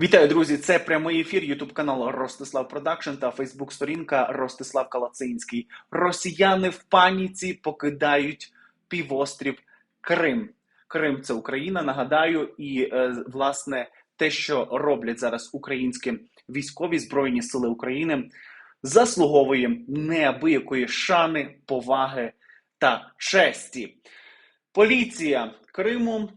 Вітаю, друзі! Це прямий ефір. Ютуб канал Ростислав Продакшн та Фейсбук сторінка Ростислав Калацинський. Росіяни в паніці покидають півострів Крим. Крим це Україна. Нагадаю, і е, власне те, що роблять зараз українські військові збройні сили України, заслуговує неабиякої шани, поваги та честі. Поліція Криму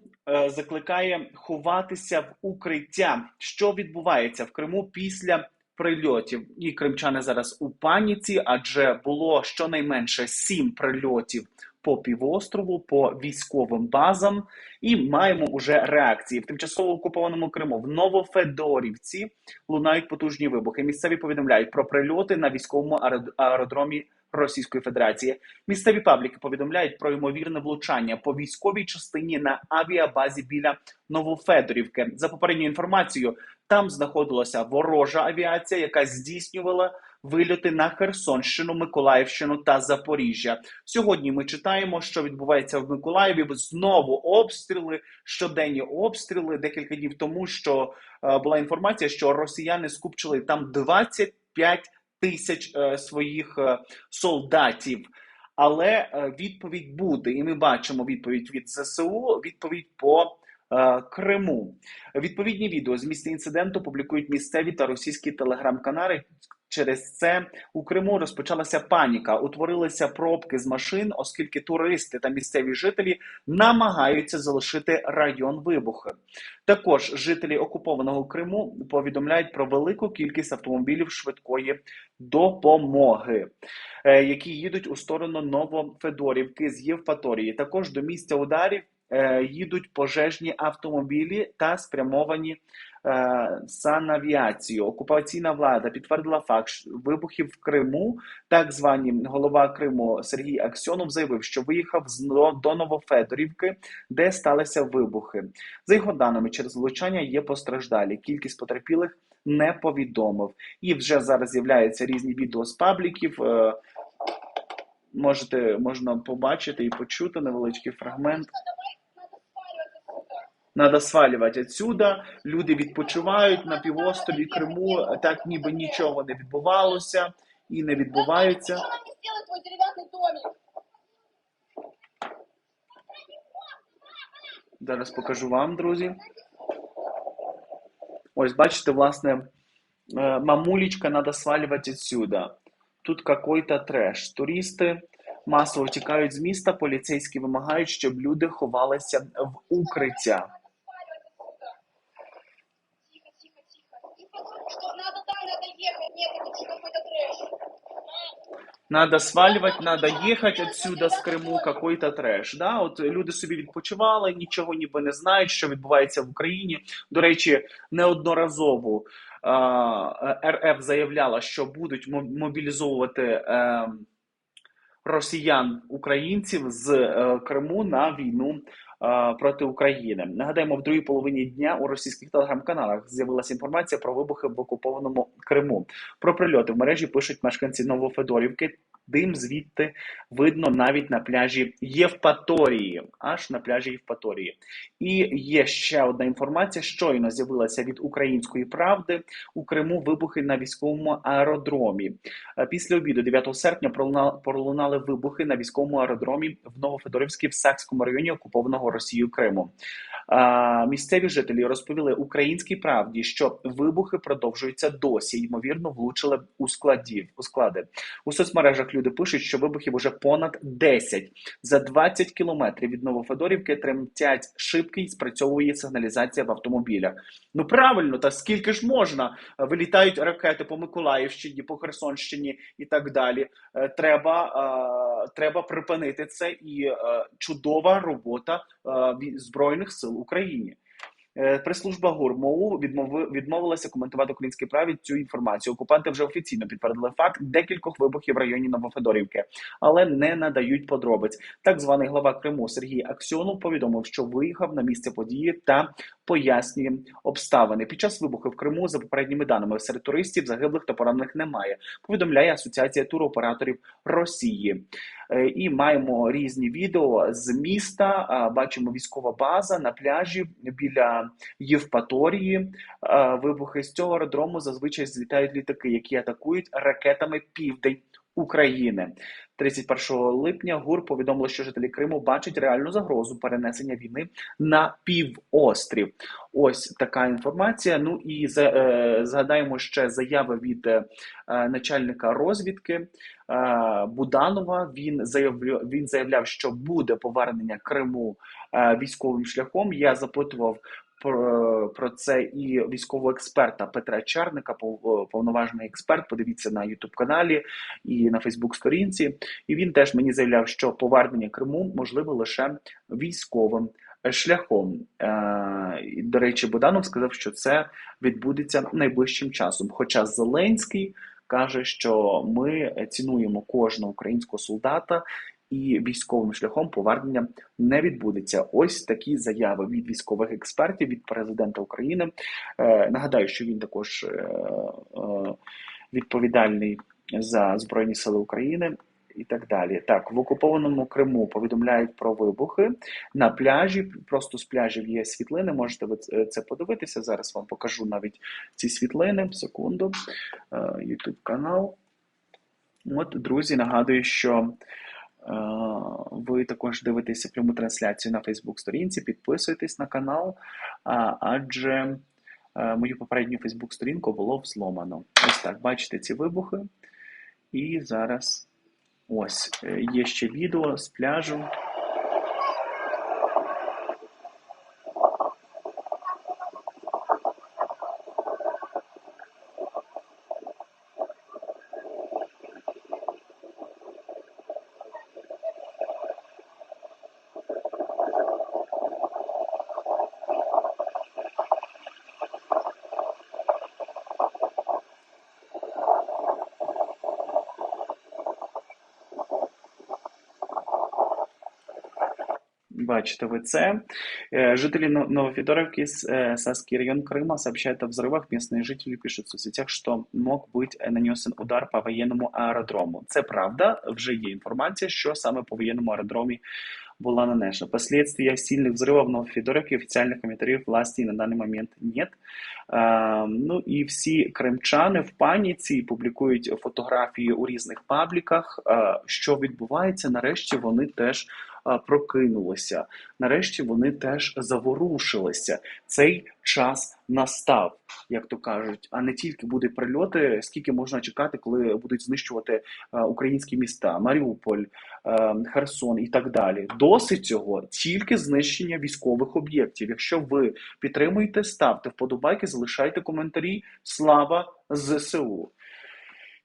закликає ховатися в укриття. Що відбувається в Криму після прильотів? І кримчани зараз у паніці, адже було щонайменше сім прильотів по півострову, по військовим базам, і маємо уже реакції в тимчасово окупованому Криму. В Новофедорівці лунають потужні вибухи. Місцеві повідомляють про прильоти на військовому аерод- аеродромі Російської Федерації. Місцеві пабліки повідомляють про ймовірне влучання по військовій частині на авіабазі біля Новофедорівки. За попередньою інформацією, там знаходилася ворожа авіація, яка здійснювала вильоти на Херсонщину, Миколаївщину та Запоріжжя. Сьогодні ми читаємо, що відбувається в Миколаєві. Знову обстріли, щоденні обстріли. Декілька днів тому, що е, була інформація, що росіяни скупчили там 25 тисяч е, своїх е, солдатів. Але е, відповідь буде, і ми бачимо відповідь від ЗСУ, відповідь по е, Криму. Відповідні відео з місця інциденту публікують місцеві та російські телеграм-канали. Через це у Криму розпочалася паніка. Утворилися пробки з машин, оскільки туристи та місцеві жителі намагаються залишити район вибуху. Також жителі окупованого Криму повідомляють про велику кількість автомобілів швидкої допомоги, е, які їдуть у сторону Новофедорівки з Євпаторії. Також до місця ударів е, їдуть пожежні автомобілі та спрямовані санавіацію. Окупаційна влада підтвердила факт вибухів в Криму. Так звані голова Криму Сергій Аксьонов заявив, що виїхав з до Новофедорівки, де сталися вибухи. За його даними, через влучання є постраждалі. Кількість потерпілих не повідомив. І вже зараз з'являються різні відео з пабліків. Е, Можете можна побачити і почути невеличкий фрагмент. Надо свалювати отсюда. Люди відпочивають на півострові Криму, так ніби нічого не відбувалося і не відбувається. Зараз покажу вам, друзі. Ось, бачите, власне, е, мамулечка, надо сваливать отсюда. Тут какой-то треш. Туристи масово тікають з міста, поліцейські вимагають, щоб люди ховалися в укриття. Надо свалювати, надо їхати отсюда з Криму, какой-то треш. Да? От люди собі відпочивали, нічого ніби не знають, що відбувається в Україні. До речі, неодноразово а, РФ заявляла, що будуть мобілізовувати е, росіян українців з е, Криму на війну. Е, Проти України нагадаємо, в другій половині дня у російських телеграм-каналах з'явилася інформація про вибухи в окупованому Криму. Про прильоти в мережі пишуть мешканці Новофедорівки. Дим звідти видно навіть на пляжі Євпаторії, аж на пляжі Євпаторії. І є ще одна інформація. Щойно з'явилася від української правди у Криму вибухи на військовому аеродромі. Е, Після обіду 9 серпня пролуна- пролунали вибухи на військовому аеродромі в Новофедорівській в Сакському районі окупованого Росією Криму. А, місцеві жителі розповіли українській правді, що вибухи продовжуються досі. Ймовірно, влучили у складів у склади. У соцмережах люди пишуть, що вибухів уже понад 10. За 20 кілометрів від Новофедорівки тремтять шибки і спрацьовує сигналізація в автомобілях. Ну правильно, та скільки ж можна? Вилітають ракети по Миколаївщині, по Херсонщині і так далі. Е, Треба, е, треба припинити це і е, чудова робота збройних сил України. Україні. Прес-служба ГУР МОУ відмовилася коментувати українській праві цю інформацію. Окупанти вже офіційно підтвердили факт декількох вибухів в районі Новофедорівки, але не надають подробиць. Так званий глава Криму Сергій Аксьонов повідомив, що виїхав на місце події та пояснює обставини. Під час вибуху в Криму, за попередніми даними, серед туристів загиблих та поранених немає. Повідомляє Асоціація туроператорів Росії. Е, І маємо різні відео з міста. Бачимо військова база на пляжі біля Євпаторії. Вибухи з цього аеродрому зазвичай злітають літаки, які атакують ракетами південь України. 31 липня ГУР повідомило, що жителі Криму бачать реальну загрозу перенесення війни на півострів. Ось така інформація. Ну і е, згадаємо ще заяви від е, начальника розвідки е, Буданова. Він заявляв, він заявляв, що буде повернення Криму військовим шляхом. Я запитував. Про, про це і військового експерта Петра Чарника, пов- повноважений експерт. Подивіться на Ютуб каналі і на Фейсбук сторінці. І він теж мені заявляв, що повернення Криму можливо лише військовим шляхом. Е, До речі, Буданов сказав, що це відбудеться найближчим часом. Хоча Зеленський каже, що ми цінуємо кожного українського солдата. І військовим шляхом повернення не відбудеться. Ось такі заяви від військових експертів від президента України. Е, нагадаю, що він також е, е, відповідальний за Збройні Сили України і так далі. Так, в окупованому Криму повідомляють про вибухи на пляжі. Просто з пляжів є світлини. Можете ви це- подивитися. Зараз вам покажу навіть ці світлини. Секунду. Ютуб канал. От, друзі, нагадую, що ви також дивитеся пряму трансляцію на Фейсбук сторінці. Підписуйтесь на канал, адже е, мою попередню Фейсбук сторінку було взломано. Ось так, бачите ці вибухи. І зараз ось е, є ще відео з пляжу. Бачите вы це. Э, Жители Но- Новофедоровки, с- э, Саский район Крыма, сообщают о взрывах. Местные жители пишут в соцсетях, что мог бути э, нанесен удар по воєнному аеродрому. Це правда, вже є інформація, що саме по воєнному аеродромі була нанесена. Последствия сильных взрывов в Новофедоровке официальных комментариев власти на даний момент нет. Е, ну і всі кримчани в паніці публікують фотографії у різних пабліках. Е, що відбувається? Нарешті вони теж е, прокинулися. Нарешті вони теж заворушилися. Цей час настав, як то кажуть, а не тільки будуть прильоти, скільки можна чекати, коли будуть знищувати українські міста, Маріуполь, Херсон і так далі. Досить цього тільки знищення військових об'єктів. Якщо ви підтримуєте, ставте вподобайки, залишайте коментарі. Слава ЗСУ!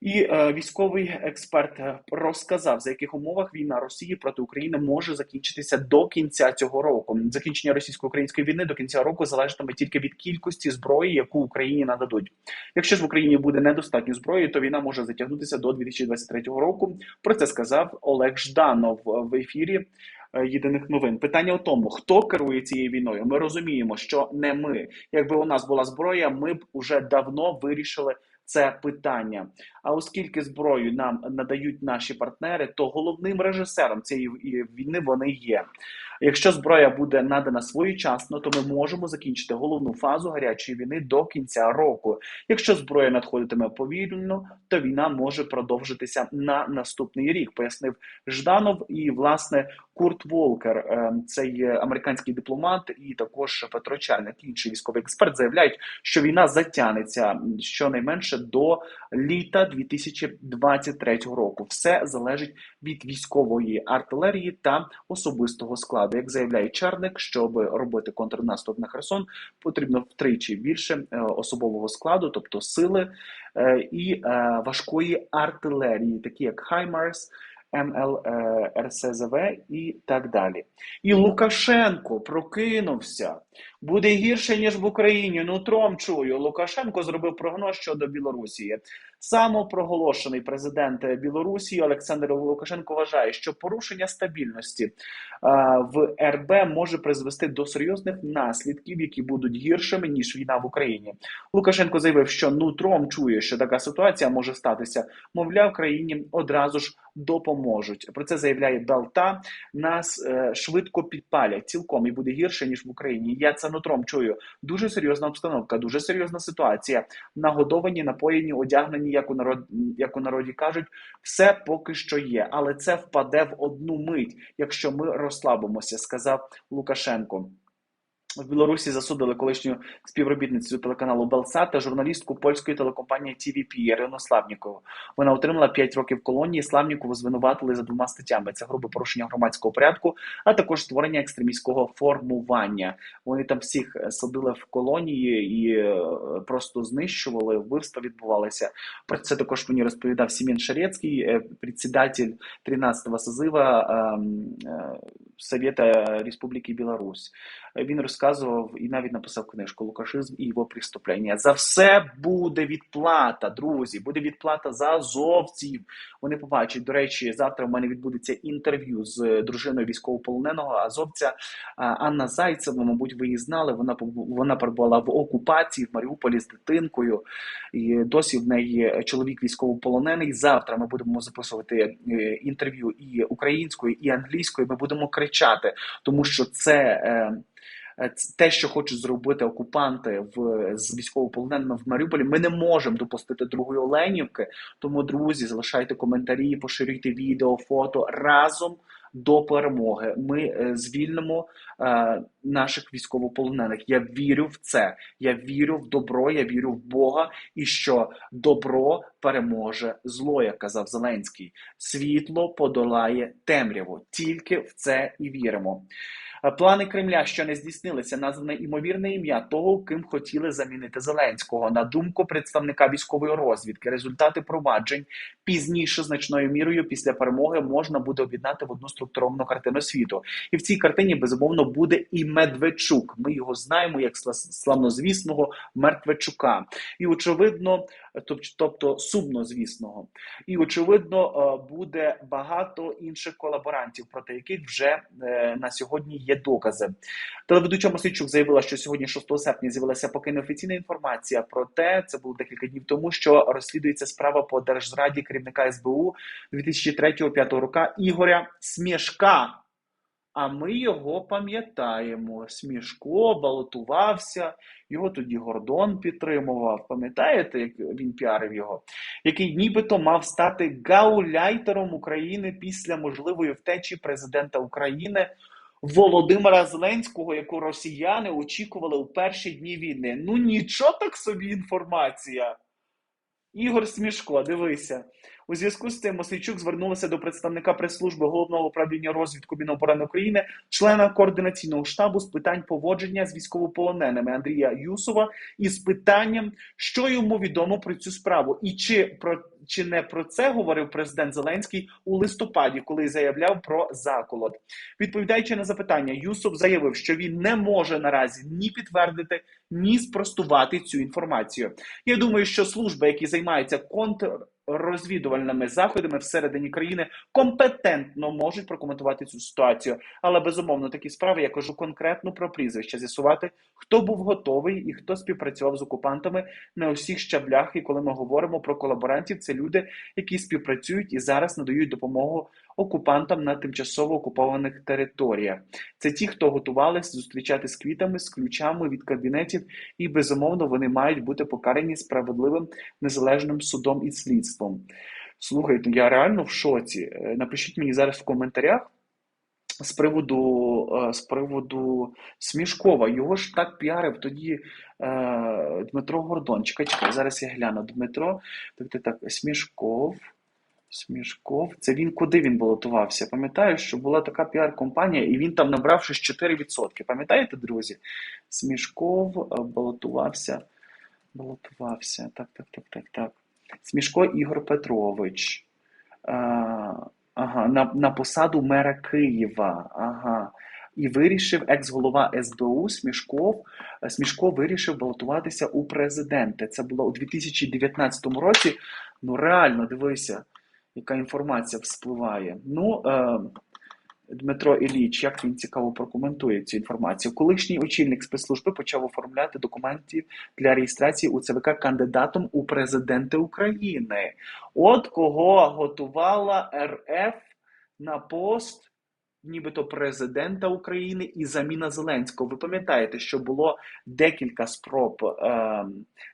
І е, військовий експерт е, розказав, за яких умовах війна Росії проти України може закінчитися до кінця цього року. Закінчення російсько-української війни до кінця року залежатиме тільки від кількості зброї, яку Україні нададуть. Якщо ж в Україні буде недостатньо зброї, то війна може затягнутися до 2023 року. Про це сказав Олег Жданов в ефірі. е, Єдиних новин питання у тому, хто керує цією війною. Ми розуміємо, що не ми. Якби у нас була зброя, ми б уже давно вирішили це питання. А оскільки зброю нам надають наші партнери, то головним режисером цієї війни вони є. Якщо зброя буде надана своєчасно, то ми можемо закінчити головну фазу гарячої війни до кінця року. Якщо зброя надходитиме повільно, то війна може продовжитися на наступний рік, пояснив Жданов і власне Курт Волкер, е, цей американський дипломат, і також Петро Чальник, інший військовий експерт, заявляють, що війна затягнеться щонайменше до літа 2023 року. Все залежить від військової артилерії та особистого складу. Як заявляє Чарник, щоб робити контрнаступ на Херсон, потрібно втричі більше е, особового складу, тобто сили е, і е, важкої артилерії, такі як Хаймарс. МЛ е, РСЗВ і так далі. І Лукашенко прокинувся. Буде гірше, ніж в Україні. Ну тром чую. Лукашенко зробив прогноз щодо Білорусі. Самопроголошений президент Білорусі Олександр Лукашенко вважає, що порушення стабільності е, в РБ може призвести до серйозних наслідків, які будуть гіршими ніж війна в Україні. Лукашенко заявив, що нутром чує, що така ситуація може статися. Мовляв, країні одразу ж допоможуть. Про це заявляє Белта. Нас е, швидко підпалять цілком і буде гірше ніж в Україні. Я це нутром чую. Дуже серйозна обстановка, дуже серйозна ситуація. Нагодовані, напоєні, одягнені, як у народ, як у народі кажуть, все поки що є, але це впаде в одну мить, якщо ми розслабимося, сказав Лукашенко. В Білорусі засудили колишню співробітницю телеканалу Белсат та журналістку польської телекомпанії TVP Ірину Славнікову. Вона отримала 5 років колонії. Славнікову звинуватили за двома статтями: це грубе порушення громадського порядку, а також створення екстремістського формування. Вони там всіх е, садили в колонії і е, просто знищували. Вбивства відбувалися. Про це також мені розповідав Сімін Шарецький, е, председатель 13-го созива Совета Республіки Білорусь. Він розказував і навіть написав книжку Лукашизм і його преступлення. За все буде відплата, друзі. Буде відплата за азовців. Вони побачать. До речі, завтра в мене відбудеться інтерв'ю з дружиною військовополоненого азовця Анна Зайцева. Мабуть, ви її знали. Вона вона перебувала в окупації в Маріуполі з дитинкою. І досі в неї чоловік військовополонений. Завтра ми будемо записувати е, інтерв'ю і українською, і англійською. Ми будемо кричати, тому що це. е, е, Те, що хочуть зробити окупанти в з військовополоненими в Маріуполі, ми не можемо допустити другої Оленівки. Тому, друзі, залишайте коментарі, поширюйте відео, фото разом до перемоги. Ми е, звільнимо е, наших військовополонених. Я вірю в це. Я вірю в добро, я вірю в Бога, і що добро переможе зло, як казав Зеленський. Світло подолає темряву. Тільки в це і віримо. Е, Плани Кремля, що не здійснилися, назване імовірне ім'я того, ким хотіли замінити Зеленського. На думку представника військової розвідки, результати проваджень пізніше значною мірою після перемоги можна буде об'єднати в одну структуровану картину світу. І в цій картині безумовно буде і Медведчук. Ми його знаємо як сла- славнозвісного Мертвечука. І очевидно, тобто сумнозвісного. І очевидно, е, буде багато інших колаборантів, проти яких вже е, на сьогодні є докази. Телеведуча Мосичук заявила, що сьогодні, 6 серпня, з'явилася поки неофіційна інформація про те, це було декілька днів тому, що розслідується справа по держзраді керівника СБУ 2003-2005 року Ігоря Смішка. А ми його пам'ятаємо. Смішко балотувався, його тоді Гордон підтримував. Пам'ятаєте, як він піарив його? Який нібито мав стати гауляйтером України після можливої втечі президента України Володимира Зеленського, яку росіяни очікували у перші дні війни. Ну нічого так собі інформація. Ігор Смішко, дивися. У зв'язку з цим Мосейчук звернулася до представника прес-служби головного управління розвідку Міноборони України, члена координаційного штабу з питань поводження з військовополоненими Андрія Юсова із питанням, що йому відомо про цю справу, і чи про чи не про це говорив президент Зеленський у листопаді, коли заявляв про заколот. Відповідаючи на запитання, Юсов заявив, що він не може наразі ні підтвердити, ні спростувати цю інформацію. Я думаю, що служби, які займаються контррозвідувальними заходами всередині країни, компетентно можуть прокоментувати цю ситуацію. Але безумовно такі справи я кажу конкретно про прізвища, з'ясувати, хто був готовий і хто співпрацював з окупантами на усіх щаблях. І коли ми говоримо про колаборантів, це люди, які співпрацюють і зараз надають допомогу окупантам на тимчасово окупованих територіях. Це ті, хто готувалися зустрічати з квітами, з ключами від кабінетів, і безумовно вони мають бути покарані справедливим незалежним судом і слідством. Слухайте, я реально в шоці. Е, Напишіть мені зараз в коментарях. З приводу, е, з приводу Смішкова, його ж так піарив тоді е, Дмитро Гордон. Чекай, чекай, зараз я гляну. Дмитро, так, так, Смішков. Смішков. Це він куди він балотувався? Пам'ятаю, що була така піар-компанія, і він там набрав щось 4%. Пам'ятаєте, друзі? Смішков е, балотувався. Балотувався. Так, так, так, так, так. Смішко Ігор Петрович. А, ага, на, на посаду мера Києва. Ага. і вирішив екс-голова СБУ Смішков. Смішков Смішко вирішив балотуватися у президенти. Це було у 2019 році. Ну реально дивися, яка інформація вспливає. Ну, е, Дмитро Ілліч, як він цікаво прокоментує цю інформацію. Колишній очільник спецслужби почав оформляти документів для реєстрації у ЦВК кандидатом у президенти України. От кого готувала РФ на пост. Нібито президента України і заміна Зеленського. Ви пам'ятаєте, що було декілька спроб е,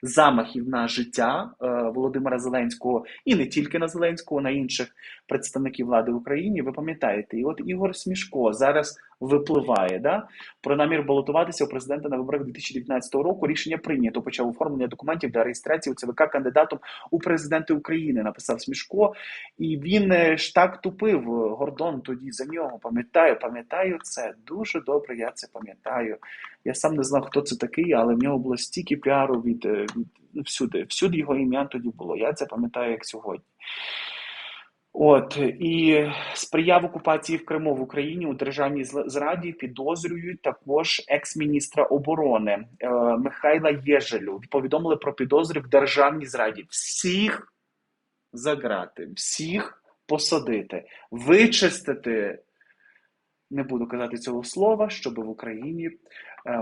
замахів на життя е, Володимира Зеленського і не тільки на Зеленського, на інших представників влади в Україні. Ви пам'ятаєте, і от Ігор Смішко зараз випливає да, про намір балотуватися у президента на виборах 2019 року. Рішення прийнято. Почав оформлення документів для реєстрації у ЦВК кандидатом у президенти України. Написав Смішко, і він е, ж так тупив Гордон тоді за нього. Пам'ятаю, пам'ятаю це дуже добре. Я це пам'ятаю. Я сам не знав, хто це такий, але в нього було стільки піару від, е, від ну, всюди. Всюди його ім'я тоді було. Я це пам'ятаю як сьогодні. От і сприяв окупації в Криму в Україні у державній зраді підозрюють також екс-міністра оборони е, Михайла Єжелю. Повідомили про підозри в державній зраді. Всіх заграти, всіх посадити, вичистити. Не буду казати цього слова, щоб в Україні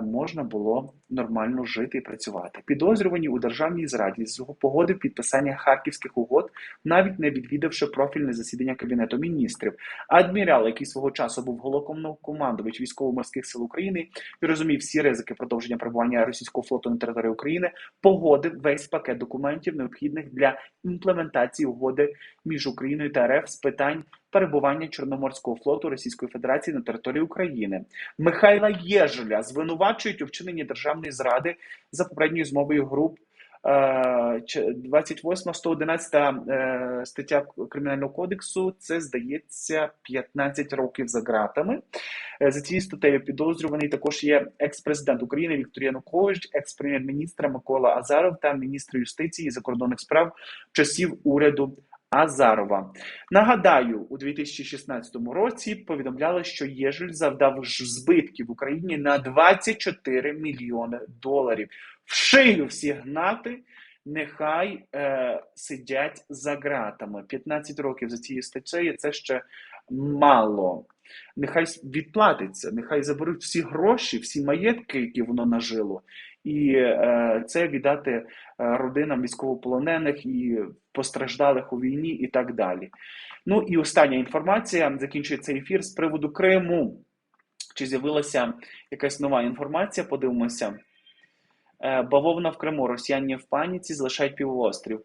можна було нормально жити і працювати. Підозрювані у державній зраді погодив підписання харківських угод, навіть не відвідавши профільне засідання кабінету міністрів. Адмірал, який свого часу був головнокомандувач військово-морських сил України і розумів всі ризики продовження перебування російського флоту на території України, погодив весь пакет документів, необхідних для імплементації угоди між Україною та РФ з питань перебування Чорноморського флоту Російської Федерації на території України. Михайла Єжеля звинувачують у вчиненні державної зради за попередньою змовою груп. е, 28 111 е, стаття Кримінального кодексу, це здається 15 років за ґратами. Е, За цією статтею підозрюваний також є екс-президент України Віктор Янукович, екс-прем'єр-міністр Микола Азаров та міністр юстиції і закордонних справ часів уряду Азарова. Нагадаю, у 2016 році повідомляли, що Єжель завдав збитків Україні на 24 мільйони доларів. В шию всі гнати. Нехай е, сидять за ґратами. 15 років за цією статтею це ще мало. Нехай відплатиться, нехай заберуть всі гроші, всі маєтки, які воно нажило, і е, це віддати е, родинам військовополонених і постраждалих у війні, і так далі. Ну і остання інформація закінчує цей ефір з приводу Криму. Чи з'явилася якась нова інформація? Подивимося. Е, Бавовна в Криму. Росіяни в паніці залишають півострів.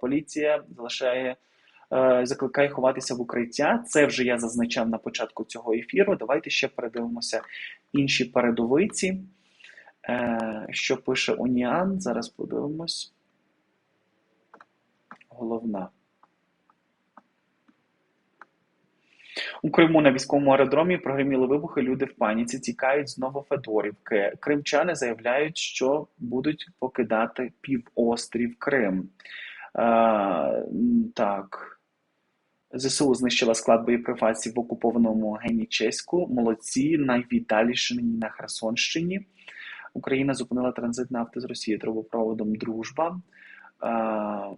Поліція залишає, закликає ховатися в укриття. Це вже я зазначав на початку цього ефіру. Давайте ще передивимося інші передовиці. Е, Що пише Уніан? Зараз подивимось. Головна. У Криму на військовому аеродромі прогреміли вибухи. Люди в паніці тікають з Новофедорівки. Кримчани заявляють, що будуть покидати півострів Крим. Е, так. ЗСУ знищила склад боєприпасів в окупованому Генічеську. Молодці, найвіддаліші на Херсонщині. Україна зупинила транзит нафти з Росії трубопроводом Дружба. Е,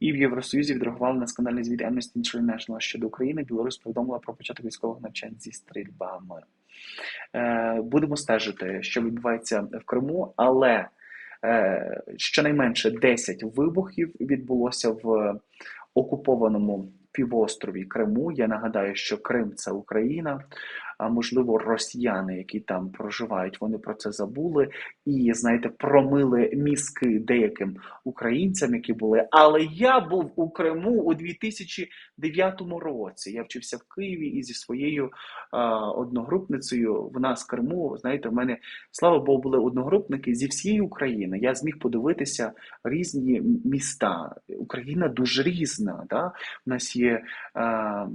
і в Євросоюзі відреагували на скандальний звіт Amnesty International щодо України. Білорусь повідомила про початок військових навчань зі стрільбами. Е, будемо стежити, що відбувається в Криму, але е, щонайменше 10 вибухів відбулося в окупованому півострові Криму. Я нагадаю, що Крим це Україна. А можливо, росіяни, які там проживають, вони про це забули і, знаєте, промили мізки деяким українцям, які були. Але я був у Криму у 2009 році. Я вчився в Києві і зі своєю а, одногрупницею в нас в Криму. Знаєте, в мене слава Богу, були одногрупники зі всієї України. Я зміг подивитися різні міста. Україна дуже різна. Да? У нас є. А,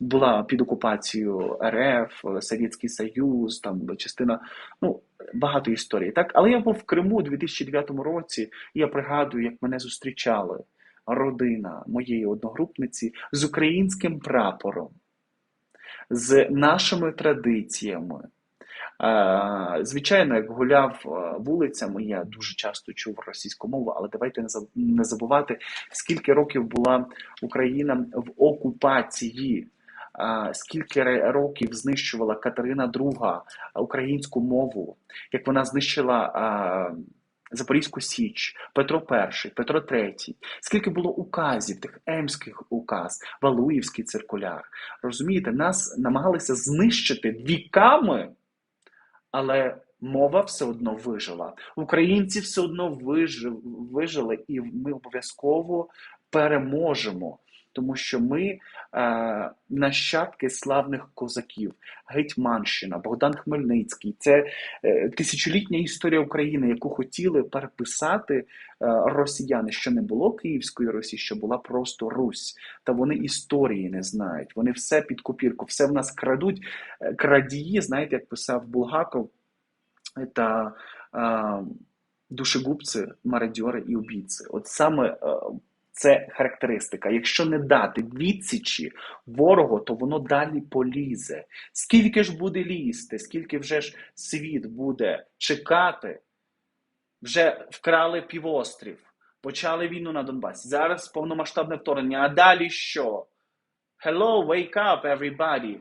була під окупацією РФ, Совєтський Союз, там частина, ну багато історій. Так, але я був в Криму у 2009 році. І я пригадую, як мене зустрічали родина моєї одногрупниці з українським прапором. з нашими традиціями. Звичайно, як гуляв вулицями, я дуже часто чув російську мову, але давайте не забувати, скільки років була Україна в окупації, скільки років знищувала Катерина II українську мову, як вона знищила Запорізьку Січ, Петро І, Петро III, скільки було указів, тих емських указ, Валуївський циркуляр. Розумієте, нас намагалися знищити віками, але мова все одно вижила. Українці все одно вижив, вижили, і ми обов'язково переможемо. Тому що ми е, нащадки славних козаків, Гетьманщина, Богдан Хмельницький. Це е, тисячолітня історія України, яку хотіли переписати е, росіяни, що не було Київської Русі, що була просто Русь. Та вони історії не знають. Вони все під копірку, все в нас крадуть. Е, Крадії, знаєте, як писав Булгаков, та е, душегубці, мародьори і убійці. От саме е, це характеристика. Якщо не дати відсічі ворогу, то воно далі полізе. Скільки ж буде лізти, скільки вже ж світ буде чекати, вже вкрали півострів, почали війну на Донбасі. Зараз повномасштабне вторгнення. А далі що? Hello, wake up, everybody!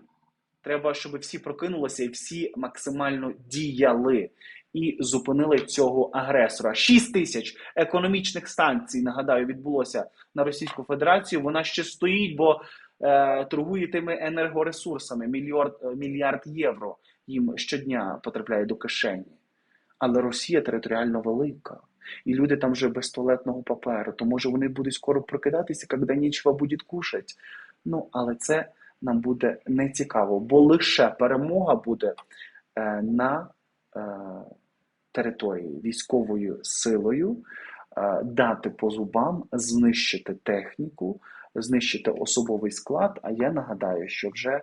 Треба, щоб всі прокинулися і всі максимально діяли і зупинили цього агресора. 6 тисяч економічних санкцій, нагадаю, відбулося на Російську Федерацію. Вона ще стоїть, бо е, торгує тими енергоресурсами. Мільярд, е, мільярд євро їм щодня потрапляє до кишені. Але Росія територіально велика. І люди там вже без туалетного паперу, то може вони будуть скоро прокидатися, коли нічого буде кушать. Ну, але це нам буде не цікаво, бо лише перемога буде е, на е, території військовою силою, е, дати по зубам, знищити техніку, знищити особовий склад. А я нагадаю, що вже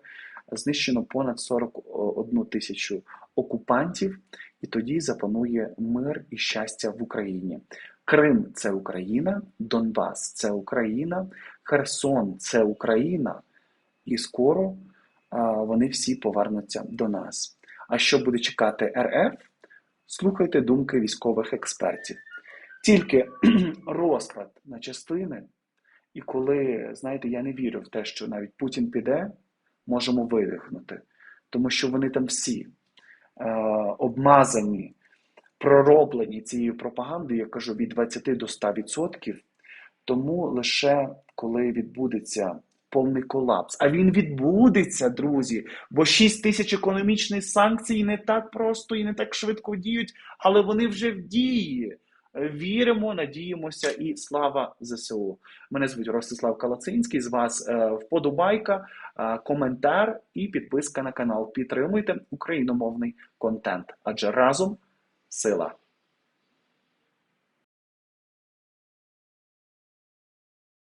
знищено понад 41 тисячу окупантів, і тоді запанує мир і щастя в Україні. Крим це Україна, Донбас це Україна, Херсон це Україна, і скоро а, вони всі повернуться до нас. А що буде чекати РФ? Слухайте думки військових експертів. Тільки розклад на частини, і коли, знаєте, я не вірю в те, що навіть Путін піде, можемо видихнути, тому що вони там всі е, обмазані, пророблені цією пропагандою, я кажу, від 20 до 100%, тому лише коли відбудеться повний колапс, а він відбудеться, друзі, бо 6 тисяч економічних санкцій не так просто і не так швидко діють, але вони вже в дії. Віримо, надіємося і слава ЗСУ. Мене звуть Ростислав Калацинський. З вас е, вподобайка, е, коментар і підписка на канал. Підтримуйте україномовний контент, адже разом сила.